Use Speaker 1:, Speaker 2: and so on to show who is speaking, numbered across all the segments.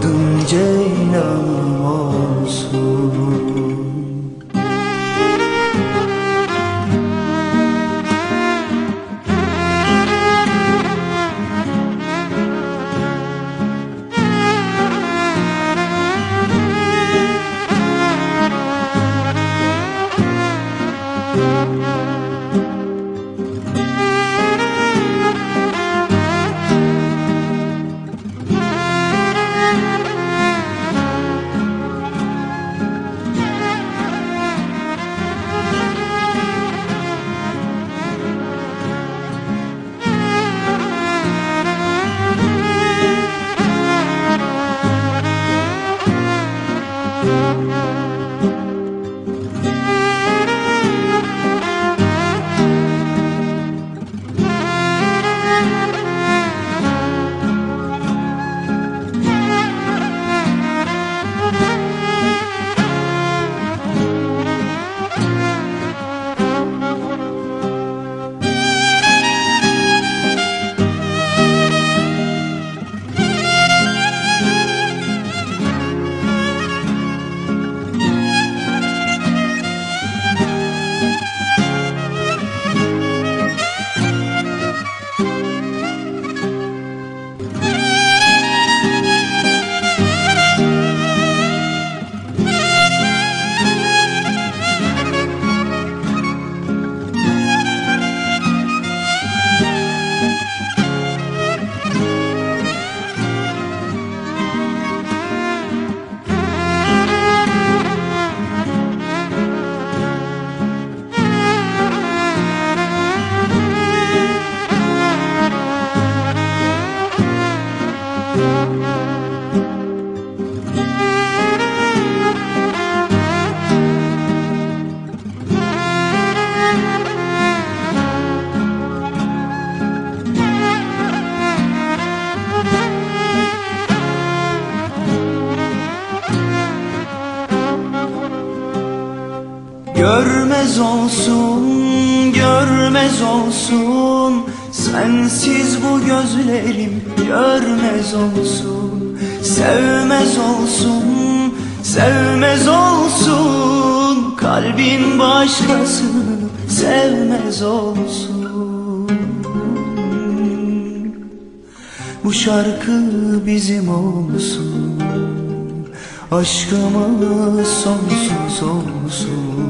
Speaker 1: Adım Ceylanım Thank you. Görmez olsun, görmez olsun. Sensiz bu gözlerim görmez olsun. Sevmez olsun, sevmez olsun. Kalbim başkasını sevmez olsun. Bu şarkı bizim olsun. Aşkımız sonsuz olsun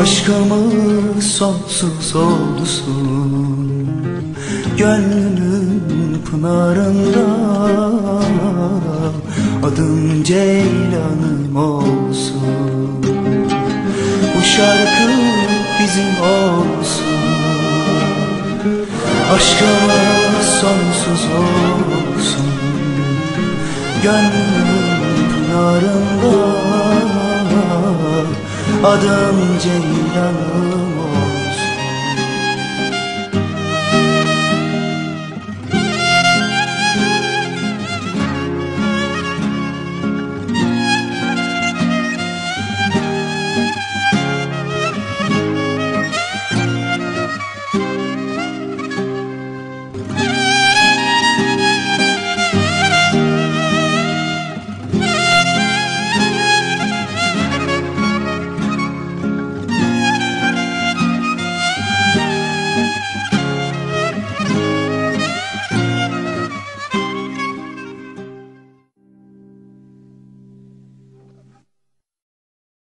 Speaker 1: Aşkımız sonsuz olsun Gönlünün pınarında Adım Ceylan'ım olsun Bu şarkı bizim olsun Aşkımız sonsuz olsun Gönlümün pınarında Adım Ceylanım